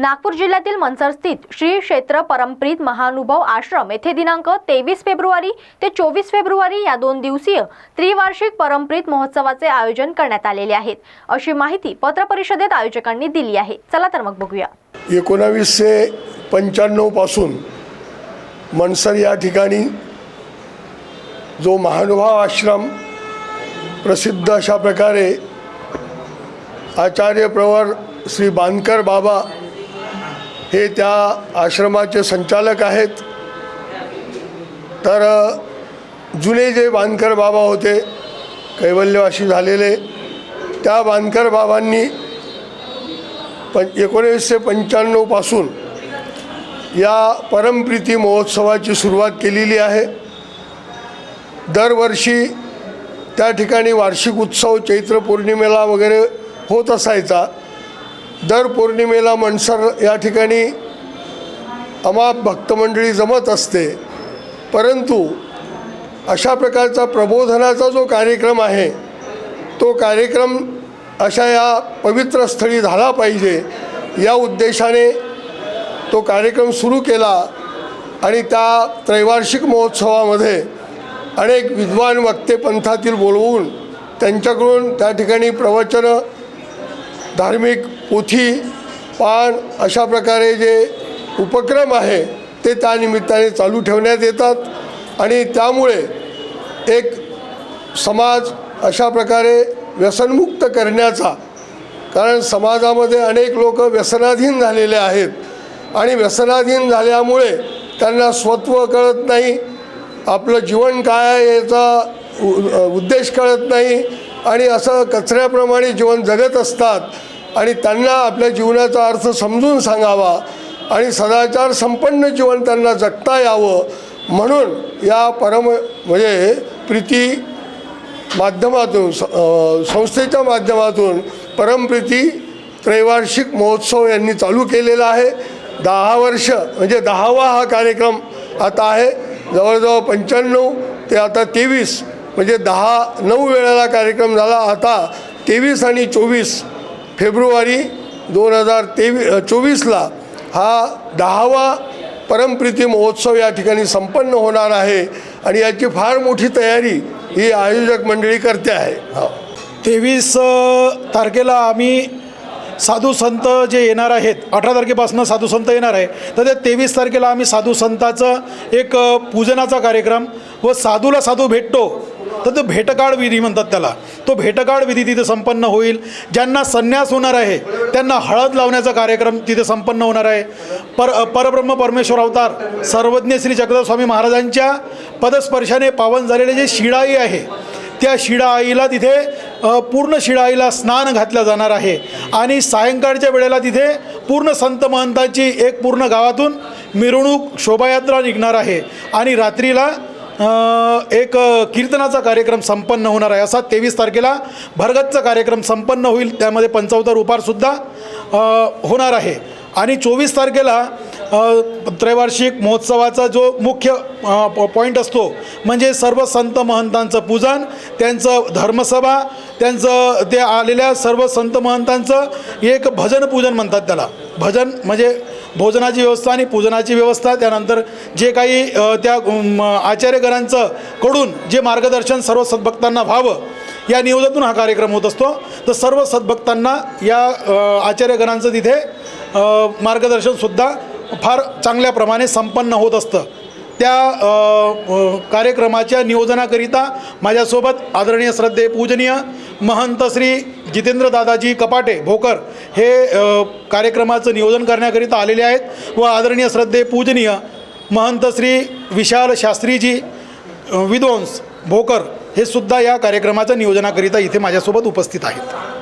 नागपूर जिल्ह्यातील मनसर स्थित श्री क्षेत्र परमप्रीत महानुभाव आश्रम येथे दिनांक तेवीस फेब्रुवारी ते चोवीस फेब्रुवारी या दोन दिवसीय त्रिवार्षिक परमप्रीत महोत्सवाचे आयोजन करण्यात आलेले आहेत. अशी माहिती पत्रपरिषदेत आयोजकांनी दिली आहे. चला तर मग बघूया. एकोणावीसशे पंच्याण्णवपासून मनसर या ठिकाणी जो महानुभाव आश्रम प्रसिद्ध अशा प्रकारे आचार्य प्रवर श्री बांदकर बाबा हे त्या आश्रमाचे संचालक आहेत. तर जुने जे बांधकर बाबा होते कैवल्यवाशी झालेले त्या बांधकर बाबांनी पं एकोणीसशे पंच्याण्णवपासून या परमप्रीती महोत्सवाची सुरुवात केलेली आहे. दरवर्षी त्या ठिकाणी वार्षिक उत्सव चैत्र पौर्णिमेला वगैरे होत असायचा. दर पौर्णिमेला मनसर या ठिकाणी अमाप भक्तमंडळी जमत असते. परंतु अशा प्रकारचा प्रबोधनाचा जो कार्यक्रम आहे तो कार्यक्रम अशा या पवित्र स्थळी झाला पाहिजे या उद्देशाने तो कार्यक्रम सुरू केला आणि त्या त्रैवार्षिक महोत्सवामध्ये अनेक विद्वान वक्ते पंथातील बोलवून त्यांच्याकडून त्या ठिकाणी प्रवचनं धार्मिक पोथी पान अशा प्रकारे जे उपक्रम आहे ते त्या निमित्ताने चालू ठेवण्यात येतात. आणि त्यामुळे एक समाज अशा प्रकारे व्यसनमुक्त करण्याचा कारण समाजामध्ये अनेक लोक व्यसनाधीन झालेले आहेत. आणि व्यसनाधीन झाल्यामुळे त्यांना स्वत्व कळत नाही आपलं जीवन काय आहे याचा उ- उद्देश कळत नाही. आणि असं कचऱ्याप्रमाणे जीवन जगत असतात. आणि त्यांना आपल्या जीवनाचा अर्थ समजून सांगावा आणि सदाचार संपन्न जीवन त्यांना जगता यावं म्हणून या परम म्हणजे प्रीती माध्यमातून स- संस्थेच्या माध्यमातून परमप्रीती त्रैवार्षिक महोत्सव यांनी चालू केलेला आहे. दहा वर्ष म्हणजे दहावा हा कार्यक्रम आता आहे. जवळजवळ पंच्याण्णव ते आता तेवीस म्हणजे दहा नऊ वेळेला कार्यक्रम झाला. आता तेवीस आणि चोवीस फेब्रुवारी दोन हजार तेवी चोवीसला हा दहावा परमप्रीती महोत्सव या ठिकाणी संपन्न होणार आहे आणि याची फार मोठी तयारी ही आयोजक मंडळी करते आहे. हो. तेवीस तारखेला आम्ही साधू संत जे येणार आहेत अठरा तारखेपासून साधू संत येणार आहे तर ते तेवीस तारखेला आम्ही साधू संताचं एक पूजनाचा कार्यक्रम व साधूला साधू भेटतो तर तो भेटकाळ विधी म्हणतात त्याला. तो भेटकाळ विधी तिथे संपन्न होईल. ज्यांना संन्यास होणार आहे त्यांना हळद लावण्याचा कार्यक्रम तिथे संपन्न होणार आहे. पर परब्रह्म परमेश्वर अवतार सर्वज्ञ श्री जगदास्वामी महाराजांच्या पदस्पर्शाने पावन झालेले जे शिडाई आहे त्या शिडा आईला तिथे पूर्ण शिडा आईला स्नान घातलं जाणार आहे. आणि सायंकाळच्या वेळेला तिथे पूर्ण संत महंताची एक पूर्ण गावातून मिरवणूक शोभायात्रा निघणार आहे. आणि रात्रीला एक कीर्तनाचा कार्यक्रम संपन्न होणार आहे. असा तेवीस तारखेला भरगतचा कार्यक्रम संपन्न होईल. त्यामध्ये पंचावतार उपारसुद्धा होणार आहे. आणि चोवीस तारखेला त्रैवार्षिक महोत्सवाचा जो मुख्य पॉईंट असतो म्हणजे सर्व संत महंतांचं पूजन त्यांचं धर्मसभा त्यांचं ते आलेल्या सर्व संत महंतांचं एक भजन पूजन म्हणतात त्याला. भजन म्हणजे भोजनाची व्यवस्था आणि पूजनाची व्यवस्था त्यानंतर जे काही त्या आचार्यगणांचं कडून जे मार्गदर्शन सर्व सद्भक्तांना व्हावं या नियोजनातून हा कार्यक्रम होत असतो. तर सर्व सद्भक्तांना या आचार्यगणांचं तिथे मार्गदर्शनसुद्धा फार चांगल्या प्रमाणे संपन्न होत असतं. त्या कार्यक्रमाच्या नियोजनाकरिता माझ्यासोबत आदरणीय श्रद्धे पूजनीय महंत श्री जितेंद्र दादाजी कपाटे भोकर हे कार्यक्रमाचं नियोजन करण्याकरिता आलेले आहेत व आदरणीय श्रद्धे पूजनीय महंत श्री विशाल शास्त्रीजी विद्वंस भोकर हे सुद्धा या कार्यक्रमाच्या नियोजनाकरिता इथे माझ्यासोबत उपस्थित आहेत.